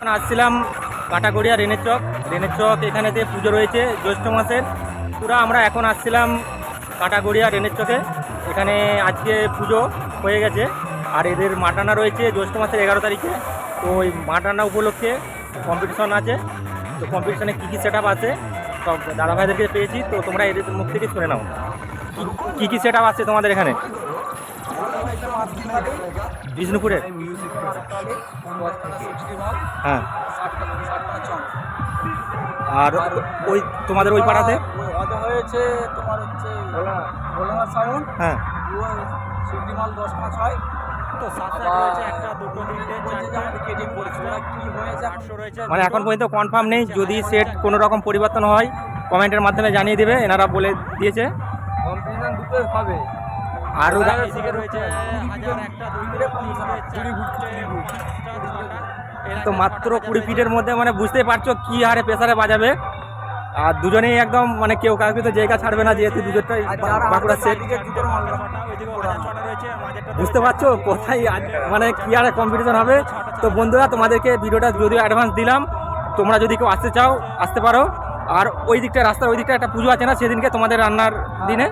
এখন আসছিলাম কাটাগড়িয়া রেনের চক। রেনের চক এখানেতে পুজো রয়েছে, জ্যৈষ্ঠ মাসের, পুরো আমরা এখন আসছিলাম কাটাগড়িয়া রেনের চকে। এখানে আজকে পুজো হয়ে গেছে। আর এদের মাটানা রয়েছে জ্যৈষ্ঠ মাসের এগারো তারিখে। তো ওই মাটানা উপলক্ষে কম্পিটিশন আছে। তো কম্পিটিশনে কী কী সেট আছে, সব দাদাভাইদেরকে পেয়েছি। তো তোমরা এদের মুখ থেকে শুনে নাও। কী কী সেট আছে তোমাদের এখানে? বিষ্ণুপুরে? হ্যাঁ। আর ওই তোমাদের ওই পাড়াতে? হয়েছে তোমার হচ্ছে হ্যাঁ। মানে এখন পর্যন্ত কনফার্ম নেই। যদি সেট কোনো রকম পরিবর্তন হয় কমেন্টের মাধ্যমে জানিয়ে দেবে। এনারা বলে দিয়েছে। কম্পিটিশন হবে। আরও এদিকে রয়েছে। হাজার একটা দুইটে তিনটে চারটে তো মাত্র কুড়ি ফিটের মধ্যে মানে বুঝতেই পারছ কি হারে প্রেসারে বাজাবে। আর দুজনেই একদম মানে কেউ কাউকে তো জায়গা ছাড়বে না যেহেতু দুজনটাই বাঁকুড়া সেট দিকে বুঝতে পারছ কোথায় মানে কি আর কম্পিটিশন হবে। তো বন্ধুরা তোমাদেরকে ভিডিওটা যদিও অ্যাডভান্স দিলাম তোমরা যদি কেউ আসতে চাও আসতে পারো। আর ওই দিকটা রাস্তার ওই দিকটা একটা পুজো আছে না সেদিনকে তোমাদের রান্নার দিনে।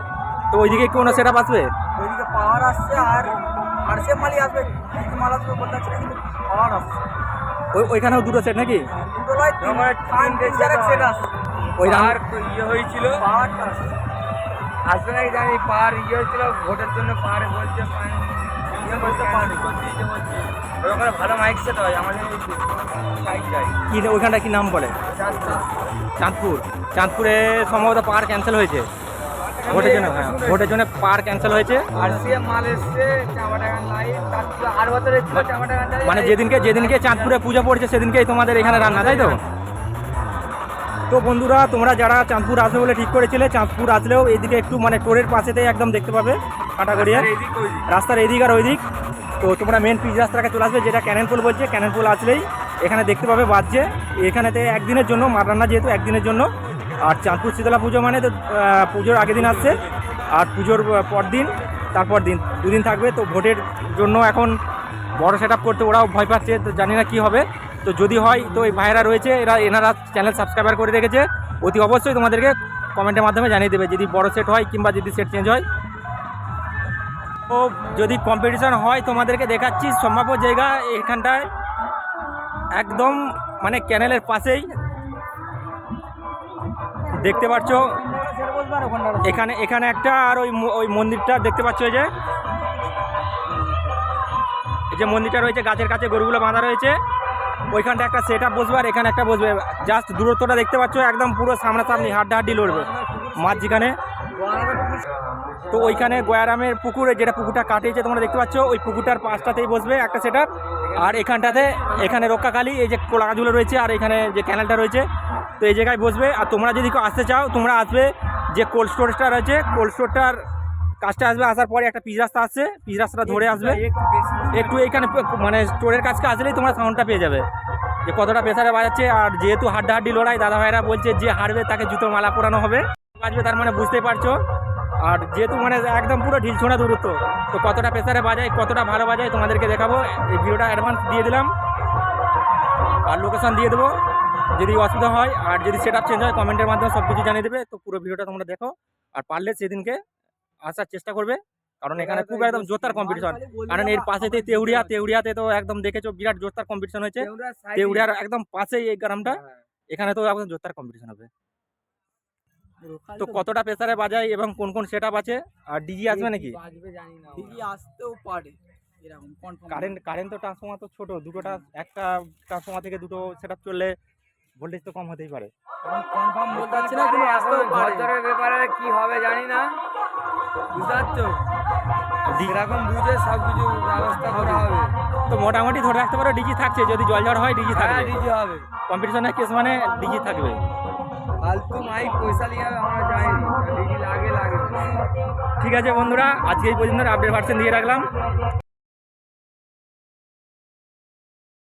তো ওই ওইদিকে কোনো সেট আসবে? পাহাড় আসছে আর আর সে মালই আসবে। মাল আসবে বলতে পারছি না, কিন্তু আসছে। ওই ওইখানেও দুটো সেট নাকি? দুটো সেট আসছে ওই তো ইয়ে হয়েছিল। আসবে নাকি জানি পাহাড় ইয়ে হয়েছিল ভোটের জন্য পাহাড়ে বলছে ইয়ে বলতে পাহাড় বলছে ওখানে ভালো মাইক সেট হয় আমাদের কি ওইখানটা কি নাম বলে? চাঁদপুর। চাঁদপুরে। সম্ভবত পাহাড় ক্যান্সেল হয়েছে। ভোটের জন্য হ্যাঁ ভোটের জন্য পার ক্যান্সেল হয়েছে। আর সে মাল এসছে আর বছর মানে যেদিনকে যেদিনকে চাঁদপুরে পুজো পড়ছে সেদিনকেই তোমাদের এখানে রান্না তাই তো? তো বন্ধুরা তোমরা যারা চাঁদপুর আসবে বলে ঠিক করেছিলে চাঁদপুর আসলেও এদিকে একটু মানে টোরের পাশেতেই একদম দেখতে পাবে কাটাগড়িয়া রাস্তার এদিক আর ওইদিক। তো তোমরা মেন পিচ রাস্তাটাকে চলে আসবে যেটা ক্যানেন পোল বলছে ক্যানেন পোল আসলেই এখানে দেখতে পাবে বাজছে। এখানেতে একদিনের জন্য মার রান্না যেহেতু একদিনের জন্য আর চাঁদপুর শীতলা পুজো মানে তো পুজোর আগের দিন আসছে, আর পুজোর পর দিন তারপর দিন, দুদিন থাকবে, তো ভোটের জন্য এখন বড় সেট করতে ওরাও ভয় পাচ্ছে, তো জানি না কী হবে। তো যদি হয়, তো এই ভাইয়েরা রয়েছে, এরা এনারা চ্যানেল সাবস্ক্রাইবার করে রেখেছে, অতি অবশ্যই তোমাদেরকে কমেন্টের মাধ্যমে জানিয়ে দেবে, যদি বড় সেট হয় কিংবা যদি সেট চেঞ্জ হয়। তো যদি কম্পিটিশন হয়, তোমাদেরকে দেখাচ্ছি, সম্ভাব্য জায়গা এখানটায়, একদম মানে ক্যানেলের পাশেই দেখতে পাচ্ছ? এখানে এখানে একটা আর ওই ওই মন্দিরটা দেখতে পাচ্ছ এই যে? এই যে মন্দিরটা রয়েছে, গাছের কাছে গরুগুলো বাঁধা রয়েছে। ওইখানটা একটা সেট আপ বসবে আর এখানে একটা বসবে। জাস্ট দূরত্বটা দেখতে পাচ্ছ, একদম পুরো সামনাসামনি হাড্ডাহাড্ডি লড়বে মাঝ যেখানে তো ওইখানে গয়ারামের পুকুরে, যেটা পুকুরটা কাটিয়েছে, তোমরা দেখতে পাচ্ছ, ওই পুকুরটার পাশটাতেই বসবে একটা সেট আর এখানটাতে এখানে রক্ষাকালী এই যে কোলাগাছগুলো রয়েছে আর এখানে যে ক্যানেলটা রয়েছে তো এই জায়গায় বসবে। আর তোমরা যদি কেউ আসতে চাও তোমরা আসবে যে কোল্ড স্টোরেজটা রয়েছে। কোল্ড স্টোরটার কাজটা আসবে আসার পরে একটা পিচ রাস্তা আসছে পিচ রাস্তাটা ধরে আসবে। একটু এখানে মানে স্টোরের কাছকে আসলেই তোমরা সাউন্ডটা পেয়ে যাবে। যে কতটা প্রেসারে বাজাচ্ছে। আর যেহেতু হাড্ডাহাড্ডি লড়াই দাদা ভাইরা বলছে যে হারবে তাকে জুতো মালা পরানো হবে। বাজবে তার মানে বুঝতেই পারছ। আর যেহেতু মানে একদম পুরো ঢিল ছোঁড়া দূরত্ব তো কতটা প্রেসারে বাজায় কতটা ভালো বাজায় তোমাদেরকে দেখাবো। এই ভিডিওটা অ্যাডভান্স দিয়ে দিলাম। আর লোকেশন দিয়ে দেবো যদি অসুবিধা হয়। আর যদি সেট চেঞ্জ হয় কমেন্টের মাধ্যমে সব কিছু জানিয়ে দেবে। তো পুরো ভিডিওটা তোমরা দেখো। আর পারলে সেদিনকে আসার চেষ্টা করবে। কারণ এখানে খুব একদম জোরদার কম্পিটিশন কারণ এর পাশেতে তেউড়িয়া তেউড়িয়াতে তো একদম দেখেছ বিরাট জোরদার কম্পিটিশন হয়েছে। তেউড়িয়ার একদম পাশেই এই গ্রামটা। এখানে তো একদম জোরদার কম্পিটিশন হবে। তো কতটা প্রেসারে বাজায় এবং কোন কোন সেট আছে? আর ডিজি আসবে নাকি? বাজবে জানি না। দিদি আসতেও পারে। এরকম কারেন্ট কারেন্ট তো ট্রান্সফর্মার তো ছোট দুটোটা একটা ট্রান্সফর্মার থেকে দুটো সেট করলে ভোল্টেজ তো কম হতেই পারে। কনফার্ম বলতে পারছি না কিন্তু আসতেও পারে। ব্যাপারে কি হবে জানি না। বুঝতে পারছ? এরকম বুঝে সব কিছু ব্যবস্থা করা হবে। তো মোটামুটি ধরে রাখতে পারো ডিজি থাকছে। যদি জল ঝড় হয় ডিজি হ্যাঁ থাকবে। ডিজে হবে। কম্পিটিশনের কেস মানে ডিজি থাকবে। ফালতু মাইক, পয়সা নিয়ে আমরা জানি লাগে লাগে। ঠিক আছে বন্ধুরা, আজকে এই পর্যন্ত আপডেট ভার্সন দিয়ে রাখলাম।